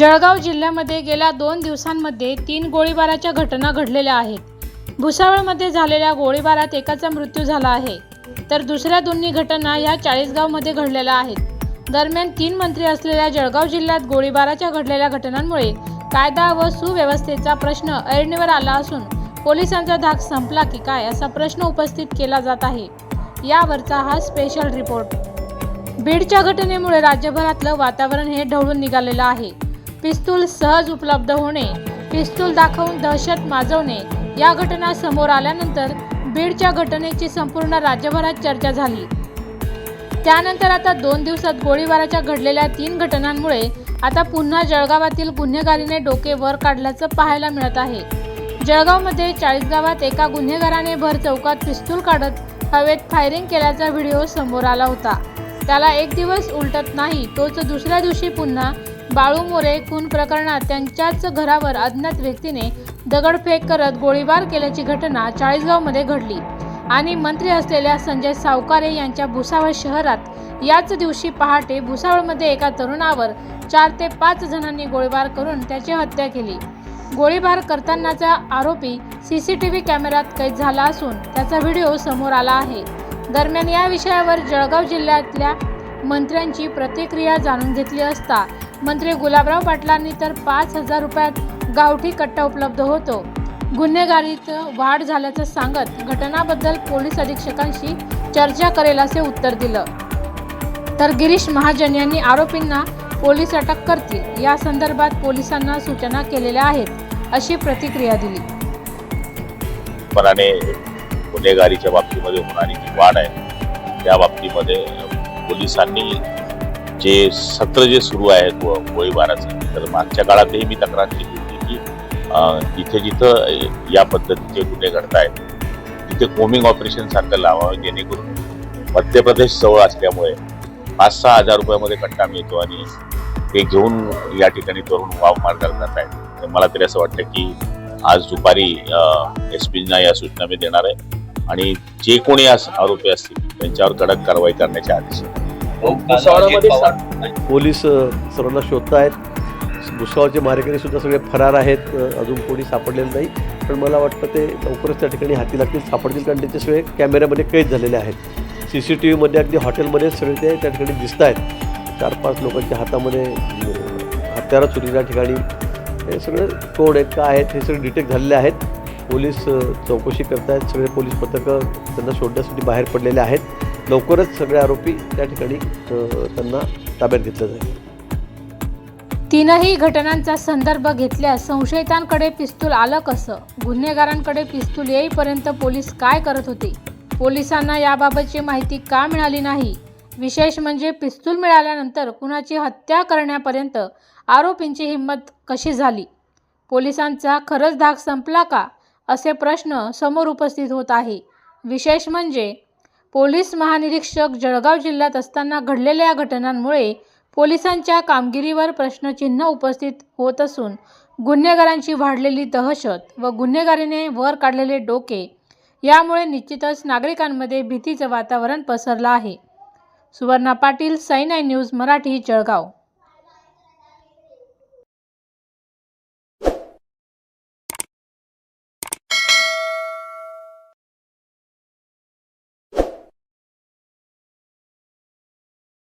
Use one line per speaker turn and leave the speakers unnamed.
जळगाव जिल्ह्यामध्ये गेल्या दोन दिवसांमध्ये तीन गोळीबाराच्या घटना घडलेल्या आहेत. भुसावळमध्ये झालेल्या गोळीबारात एकाचा मृत्यू झाला आहे. तर दुसऱ्या दोन्ही घटना ह्या चाळीसगावमध्ये घडलेल्या आहेत. दरम्यान तीन मंत्री असलेल्या जळगाव जिल्ह्यात गोळीबाराच्या घडलेल्या घटनांमुळे कायदा व सुव्यवस्थेचा प्रश्न ऐरणीवर आला असून पोलिसांचा धाक संपला की काय असा प्रश्न उपस्थित केला जात आहे. यावरचा हा स्पेशल रिपोर्ट. बीडच्या घटनेमुळे राज्यभरातलं वातावरण हे ढवळून निघालेलं आहे. पिस्तूल सहज उपलब्ध होणे पिस्तूल दाखवून दहशत माजवणे या घटना समोर आल्यानंतर बीडच्या घटनेची संपूर्ण राज्यभरात चर्चा झाली. त्यानंतर आता दोन दिवसात गोळीबाराच्या घडलेल्या तीन घटनांमुळे आता पुन्हा जळगावातील गुन्हेगारीने डोके वर काढल्याचं पाहायला मिळत आहे. जळगावमध्ये चाळीसगावात एका गुन्हेगाराने भर चौकात पिस्तूल काढत हवेत फायरिंग केल्याचा व्हिडिओ समोर आला होता. त्याला एक दिवस उलटत नाही तोच दुसऱ्या दिवशी पुन्हा बाळू मोरे खून प्रकरणात त्यांच्याच घरावर अज्ञात व्यक्तीने दगडफेक करत गोळीबार केल्याची घटना चाळीसगावमध्ये घडली. आणि मंत्री असलेल्या संजय सावकारे यांच्या भुसावळ शहरात याच दिवशी पहाटे भुसावळमध्ये एका तरुणावर चार ते पाच जणांनी गोळीबार करून त्याची हत्या केली. गोळीबार करतानाचा आरोपी सीसीटीव्ही कॅमेऱ्यात कैद झाला असून त्याचा व्हिडिओ समोर आला आहे. दरम्यान या विषयावर जळगाव जिल्ह्यातल्या मंत्र्यांची प्रतिक्रिया जाणून घेतली असता मंत्री गुलाबराव पाटलांनी तर पाच हजार रुपयात गावठी कट्टा उपलब्ध होतो. गुन्हेगारीत वाढ झाल्याचं सांगत घटनाबद्दल पोलीस अधीक्षकांशी चर्चा करेल असे उत्तर दिलं. तर गिरीश महाजन यांनी आरोपींना पोलीस अटक करतील या संदर्भात पोलिसांना सूचना केलेल्या आहेत अशी प्रतिक्रिया दिली.
मनाने गुन्हेगारीच्या बाबतीमध्ये होणारी जी वाढ आहे त्या बाबतीमध्ये पोलिसांनी जे सत्र जे सुरू आहे गो- गोळीबाराचं तर मागच्या काळातही मी तक्रार केली होती की जिथे जिथं या पद्धतीचे गुन्हे घडत आहेत तिथे कोमिंग ऑपरेशन सारखं लावावं जेणेकरून मध्य प्रदेश जवळ असल्यामुळे पाच सहा हजार रुपयामध्ये कट्टा मिळतो आणि ते घेऊन या ठिकाणी तरुण वाव मार्गाला जात आहेत तर मला तरी असं वाटतं की आज दुपारी एस पीना या सूचना मी देणार आहे आणि जे कोणी आज आरोपी असतील त्यांच्यावर कडक कारवाई करण्याचे आदेश आहेत.
भुसावळामध्ये
पोलीस सर्वांना शोधत आहेत. भुसावळचे मारेकरी सुद्धा सगळे फरार आहेत. अजून कोणी सापडलेलं नाही. पण मला वाटतं ते लवकरच त्या ठिकाणी हाती लागतील सापडतील कारण त्यांचे सगळे कॅमेऱ्यामध्ये कैद झालेले आहेत. सी सी टी व्हीमध्ये अगदी हॉटेलमध्ये सगळे ते त्या ठिकाणी दिसत आहेत. चार पाच लोकांच्या हातामध्ये हत्यारं सुरू त्या ठिकाणी. हे सगळे कोण आहेत काय आहेत हे सगळे डिटेक्ट झालेले आहेत. पोलीस चौकशी करतायत. सगळे पोलीस पथकं त्यांना शोधण्यासाठी बाहेर पडलेले आहेत. लवकरच सगळे आरोपी त्या ठिकाणी त्यांना ताब्यात घेतलं जाईल.
तीनही घटनांचा संदर्भ घेतल्यास संशयितांकडे पिस्तूल आलं कसं? गुन्हेगारांकडे पिस्तूल येईपर्यंत पोलीस काय करत होते? पोलिसांना याबाबतची माहिती का मिळाली नाही? विशेष म्हणजे पिस्तूल मिळाल्यानंतर कुणाची हत्या करण्यापर्यंत आरोपींची हिंमत कशी झाली? पोलिसांचा खरंच धाक संपला का? असे प्रश्न समोर उपस्थित होत आहे. विशेष म्हणजे पोलीस महानिरीक्षक जळगाव जिल्ह्यात असताना घडलेल्या या घटनांमुळे पोलिसांच्या कामगिरीवर प्रश्नचिन्ह उपस्थित होत असून गुन्हेगारांची वाढलेली दहशत व गुन्हेगारीने वर काढलेले डोके यामुळे निश्चितच नागरिकांमध्ये भीतीचं वातावरण पसरलं आहे. सुवर्णा पाटील साईनाय न्यूज मराठी जळगाव.